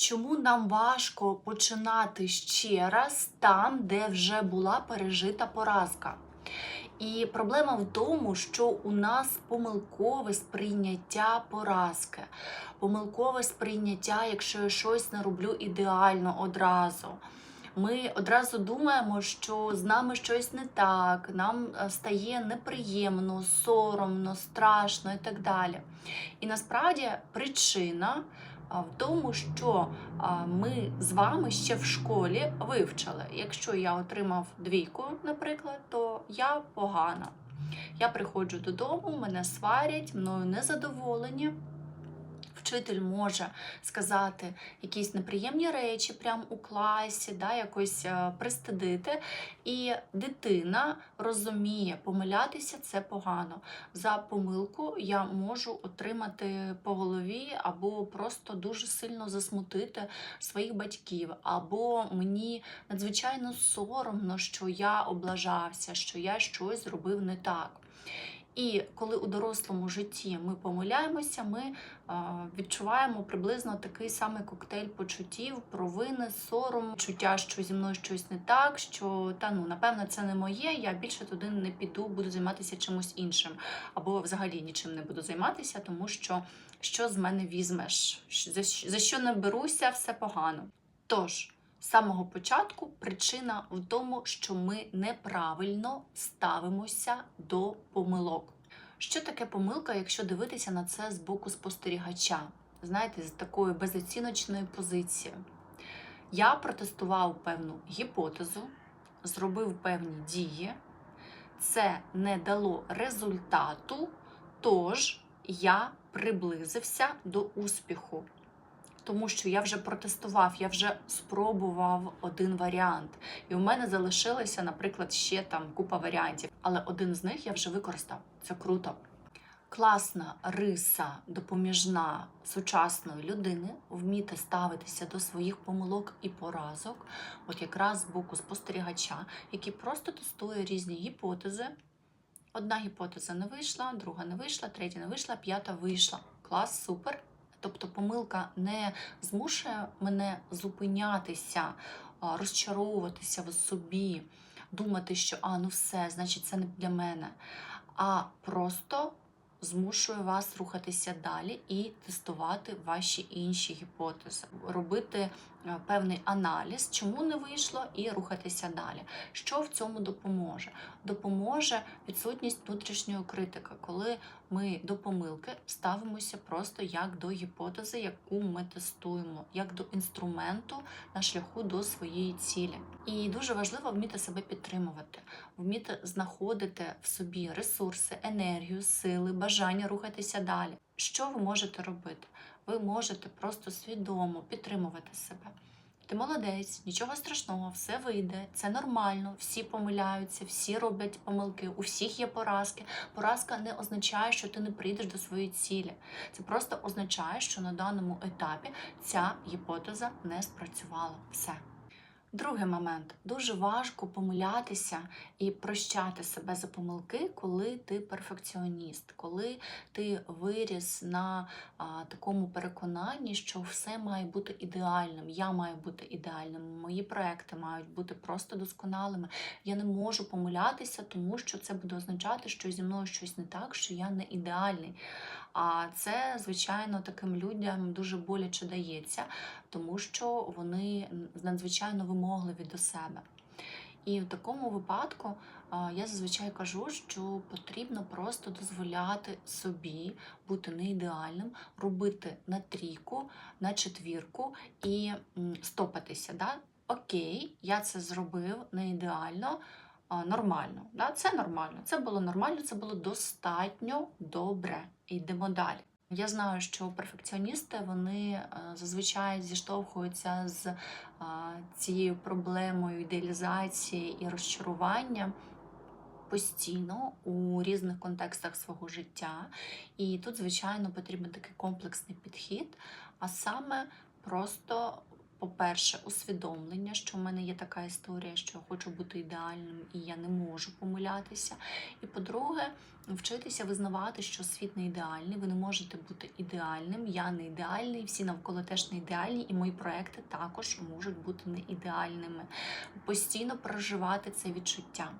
Чому нам важко починати ще раз там, де вже була пережита поразка? І проблема в тому, що у нас помилкове сприйняття поразки, помилкове сприйняття, якщо я щось не роблю ідеально одразу. Ми одразу думаємо, що з нами щось не так, нам е, стає неприємно, соромно, страшно і так далі. І насправді причина в тому, що ми з вами ще в школі вивчили. Якщо я отримав двійку, наприклад, то я погана. Я приходжу додому, мене сварять, мною незадоволені. Вчитель може сказати якісь неприємні речі прямо у класі, да, якось е, пристидити. І дитина розуміє, помилятися це погано. За помилку я можу отримати по голові або просто дуже сильно засмутити своїх батьків, або мені надзвичайно соромно, що я облажався, що я щось зробив не так. І коли у дорослому житті ми помиляємося, ми відчуваємо приблизно такий самий коктейль почуттів, провини, сором, чуття, що зі мною щось не так, що та ну напевно це не моє, я більше туди не піду, буду займатися чимось іншим, або взагалі нічим не буду займатися, тому що що з мене візьмеш, за що не беруся, все погано. Тож. З самого початку причина в тому, що ми неправильно ставимося до помилок. Що таке помилка, якщо дивитися на це з боку спостерігача? Знаєте, з такої безоціночної позиції. Я протестував певну гіпотезу, зробив певні дії, це не дало результату, тож я приблизився до успіху тому що я вже протестував, я вже спробував один варіант. І у мене залишилося, наприклад, ще там купа варіантів. Але один з них я вже використав. Це круто. Класна риса допоміжна сучасної людини вміти ставитися до своїх помилок і поразок, от якраз з боку спостерігача, який просто тестує різні гіпотези. Одна гіпотеза не вийшла, друга не вийшла, третя не вийшла, п'ята вийшла. Клас, супер. Тобто помилка не змушує мене зупинятися, розчаровуватися в собі, думати, що а, ну все, значить, це не для мене. А просто змушує вас рухатися далі і тестувати ваші інші гіпотези, робити е, певний аналіз, чому не вийшло, і рухатися далі. Що в цьому допоможе? Допоможе відсутність внутрішньої критики, коли ми до помилки ставимося просто як до гіпотези, яку ми тестуємо, як до інструменту на шляху до своєї цілі. І дуже важливо вміти себе підтримувати, вміти знаходити в собі ресурси, енергію, сили, бажання рухатися далі. Що ви можете робити? Ви можете просто свідомо підтримувати себе. Ти молодець, нічого страшного, все вийде, це нормально, всі помиляються, всі роблять помилки, у всіх є поразки. Поразка не означає, що ти не прийдеш до своєї цілі. Це просто означає, що на даному етапі ця гіпотеза не спрацювала. Все. Другий момент дуже важко помилятися і прощати себе за помилки, коли ти перфекціоніст, коли ти виріс на а, такому переконанні, що все має бути ідеальним. Я маю бути ідеальним, мої проекти мають бути просто досконалими. Я не можу помилятися, тому що це буде означати, що зі мною щось не так, що я не ідеальний. А це, звичайно, таким людям дуже боляче дається, тому що вони надзвичайно вимогливі до себе. І в такому випадку я зазвичай кажу, що потрібно просто дозволяти собі бути не ідеальним, робити на трійку, на четвірку і стопатися. Да? Окей, я це зробив не ідеально нормально. Да? Це нормально. Це було нормально, це було достатньо добре. Йдемо далі. Я знаю, що перфекціоністи вони е, зазвичай зіштовхуються з е, цією проблемою ідеалізації і розчарування постійно у різних контекстах свого життя. І тут, звичайно, потрібен такий комплексний підхід, а саме просто по-перше, усвідомлення, що в мене є така історія, що я хочу бути ідеальним і я не можу помилятися. І по-друге, вчитися визнавати, що світ не ідеальний, ви не можете бути ідеальним, я не ідеальний, всі навколо теж не ідеальні, і мої проекти також можуть бути не ідеальними. Постійно проживати це відчуття.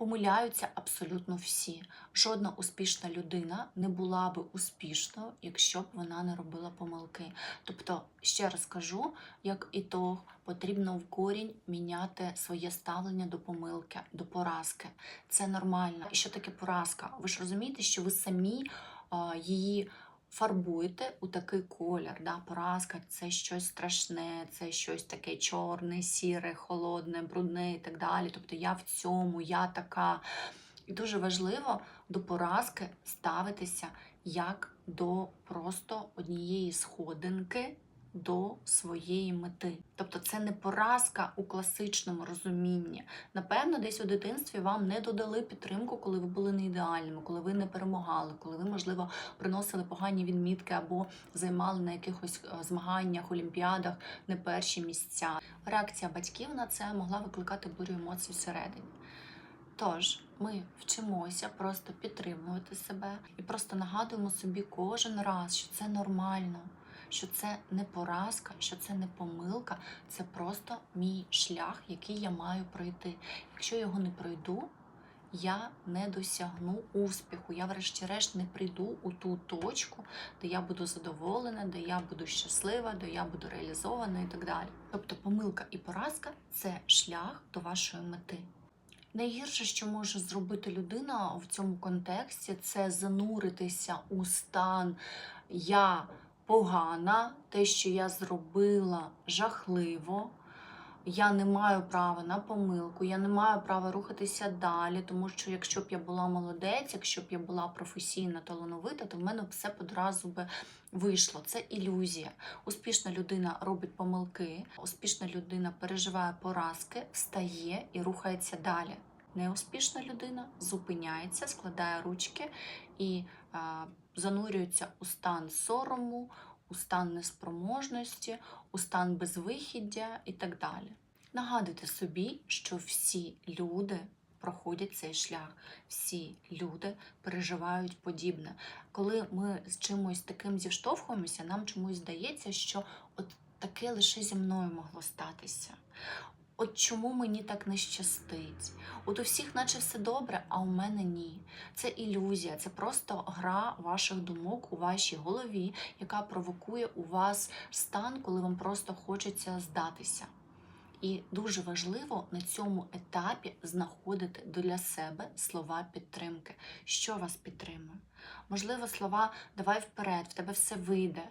Помиляються абсолютно всі. Жодна успішна людина не була би успішною, якщо б вона не робила помилки. Тобто, ще раз кажу, як ітог, потрібно в корінь міняти своє ставлення до помилки, до поразки. Це нормально. І що таке поразка? Ви ж розумієте, що ви самі її фарбуєте у такий колір. Да? Поразка це щось страшне, це щось таке чорне, сіре, холодне, брудне і так далі. Тобто я в цьому, я така. І дуже важливо до поразки ставитися як до просто однієї сходинки до своєї мети. Тобто це не поразка у класичному розумінні. Напевно, десь у дитинстві вам не додали підтримку, коли ви були не ідеальними, коли ви не перемагали, коли ви, можливо, приносили погані відмітки або займали на якихось е, змаганнях, олімпіадах не перші місця. Реакція батьків на це могла викликати бурю емоцій всередині. Тож ми вчимося просто підтримувати себе і просто нагадуємо собі кожен раз, що це нормально, що це не поразка, що це не помилка, це просто мій шлях, який я маю пройти. Якщо його не пройду, я не досягну успіху. Я, врешті-решт, не прийду у ту точку, де я буду задоволена, де я буду щаслива, де я буду реалізована і так далі. Тобто, помилка і поразка це шлях до вашої мети. Найгірше, що може зробити людина в цьому контексті, це зануритися у стан я погана, те, що я зробила жахливо. Я не маю права на помилку, я не маю права рухатися далі, тому що якщо б я була молодець, якщо б я була професійна талановита, то в мене все одразу би вийшло. Це ілюзія. Успішна людина робить помилки, успішна людина переживає поразки, встає і рухається далі. Неуспішна людина зупиняється, складає ручки і а, занурюється у стан сорому, у стан неспроможності, у стан безвихіддя і так далі. Нагадуйте собі, що всі люди проходять цей шлях, всі люди переживають подібне. Коли ми з чимось таким зіштовхуємося, нам чомусь здається, що от таке лише зі мною могло статися. От чому мені так не щастить? От у всіх, наче все добре, а у мене ні. Це ілюзія, це просто гра ваших думок у вашій голові, яка провокує у вас стан, коли вам просто хочеться здатися. І дуже важливо на цьому етапі знаходити для себе слова підтримки. Що вас підтримує? Можливо, слова давай вперед, в тебе все вийде.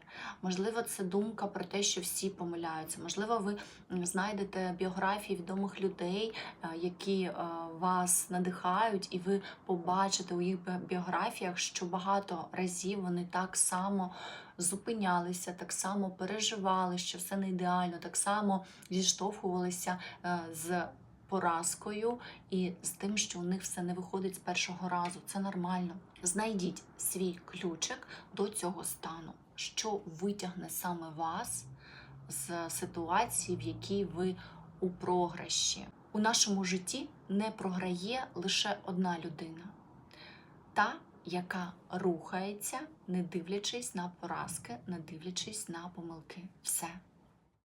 Можливо, це думка про те, що всі помиляються. Можливо, ви знайдете біографії відомих людей, е, які е, вас надихають, і ви побачите у їх біографіях, що багато разів вони так само зупинялися, так само переживали, що все не ідеально, так само зіштовхувалися е, з поразкою і з тим, що у них все не виходить з першого разу. Це нормально. Знайдіть свій ключик до цього стану, що витягне саме вас з ситуації, в якій ви у програші. У нашому житті не програє лише одна людина, та, яка рухається, не дивлячись на поразки, не дивлячись на помилки. Все.